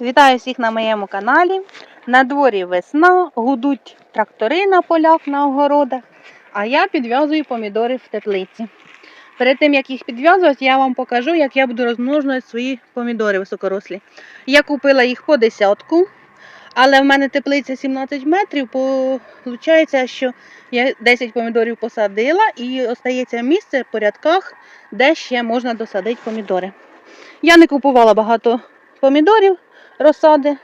Вітаю всіх на моєму каналі. На дворі весна, гудуть трактори на полях, на огородах, а я підв'язую помідори в теплиці. Перед тим, як їх підв'язувати, я вам покажу, як я буду розмножувати свої помідори високорослі. Я купила їх по десятку, але в мене теплиця 17 метрів, виходить, що я 10 помідорів посадила і остається місце по рядках, де ще можна досадити помідори. Я не купувала багато помідорів, розсади,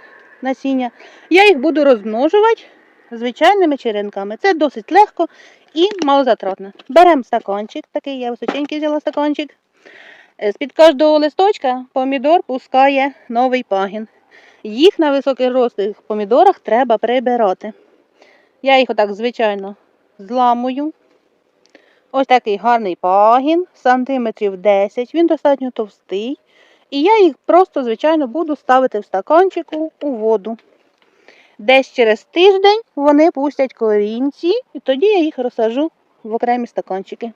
насіння. Я їх буду розмножувати звичайними черенками. Це досить легко і малозатратно. Беремо стаканчик, такий я височенький взяла стаканчик. Е, З-під кожного листочка помідор пускає новий пагін. Їх на високорослих помідорах треба прибирати. Я їх отак, звичайно, зламую. Ось такий гарний пагін, сантиметрів 10, він достатньо товстий. І я їх просто, звичайно, буду ставити в стаканчику у воду. Десь через тиждень вони пустять корінці, і тоді я їх розсажу в окремі стаканчики.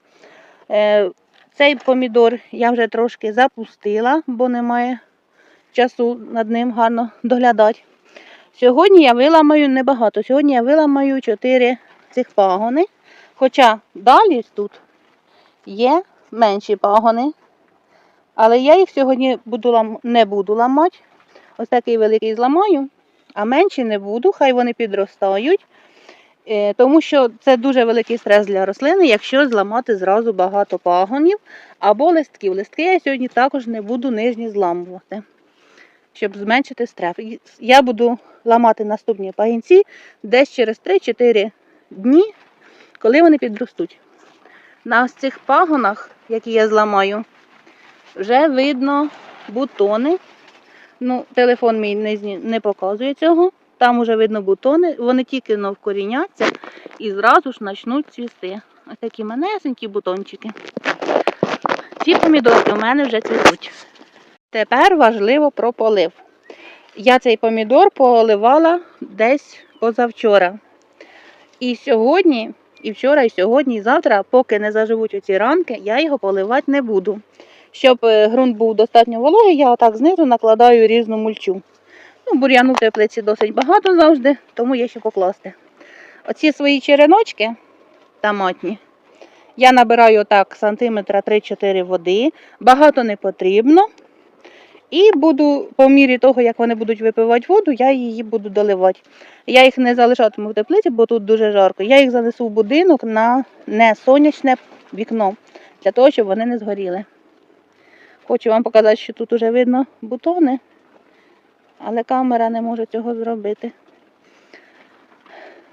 Е, цей помідор я вже трошки запустила, бо немає часу над ним гарно доглядати. Сьогодні я виламаю небагато. Сьогодні я виламаю 4 цих пагони. Хоча далі тут є менші пагони. Але я їх сьогодні буду лам... не буду ламати. Ось такий великий зламаю, а менші не буду, хай вони підростають. Е, Тому що це дуже великий стрес для рослини, якщо зламати зразу багато пагонів або листків. Листки я сьогодні також не буду нижні зламувати, щоб зменшити стрес. Я буду ламати наступні пагінці десь через 3-4 дні, коли вони підростуть. На ось цих пагонах, які я зламаю, вже видно бутони. Ну, телефон мій не, не показує цього. Там вже видно бутони, вони тільки вкоріняться і зразу ж почнуть цвісти. Ось такі манесенькі бутончики. Ці помідорки у мене вже цвітуть. Тепер важливо про полив. Я цей помідор поливала десь позавчора. І сьогодні, і вчора, і сьогодні, і завтра, поки не заживуть оці ранки, я його поливати не буду. Щоб е, ґрунт був достатньо вологий, я отак знизу накладаю різну мульчу. Ну, бур'яну в теплиці досить багато завжди, тому є що покласти. Оці свої череночки томатні. Я набираю отак сантиметра 3-4 води, багато не потрібно. І буду, по мірі того, як вони будуть випивати воду, я її буду доливати. Я їх не залишатиму в теплиці, бо тут дуже жарко. Я їх занесу в будинок на не сонячне вікно, для того, щоб вони не згоріли. Хочу вам показати, що тут уже видно бутони, але камера не може цього зробити.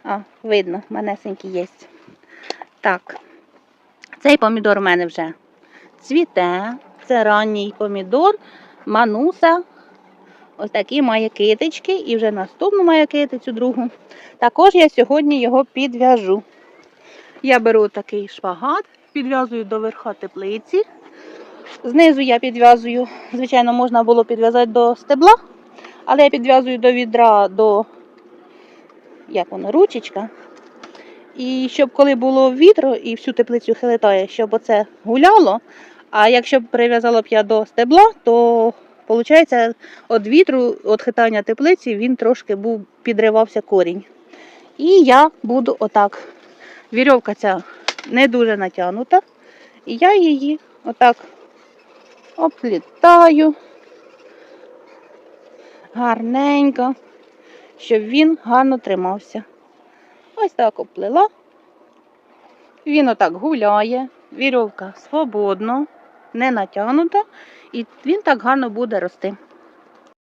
А, видно, манесенький є. Так, цей помідор у мене вже цвіте. Це ранній помідор, мануса. Ось такі має китички і вже наступну має китицю другу. Також я сьогодні його підв'яжу. Я беру такий шпагат, підв'язую до верха теплиці. Знизу я підв'язую, звичайно, можна було підв'язати до стебла, але я підв'язую до відра до як воно, ручечка. І щоб коли було вітро і всю теплицю хилитає, щоб оце гуляло. А якщо б прив'язала б я до стебла, то виходить, від вітру, від хитання теплиці, він трошки був підривався корінь. І я буду отак. Вірьовка ця не дуже натягнута. І я її отак оплітаю гарненько, щоб він гарно тримався. Ось так оплила. Він отак гуляє, вірьовка свободно, не натягнута, і він так гарно буде рости.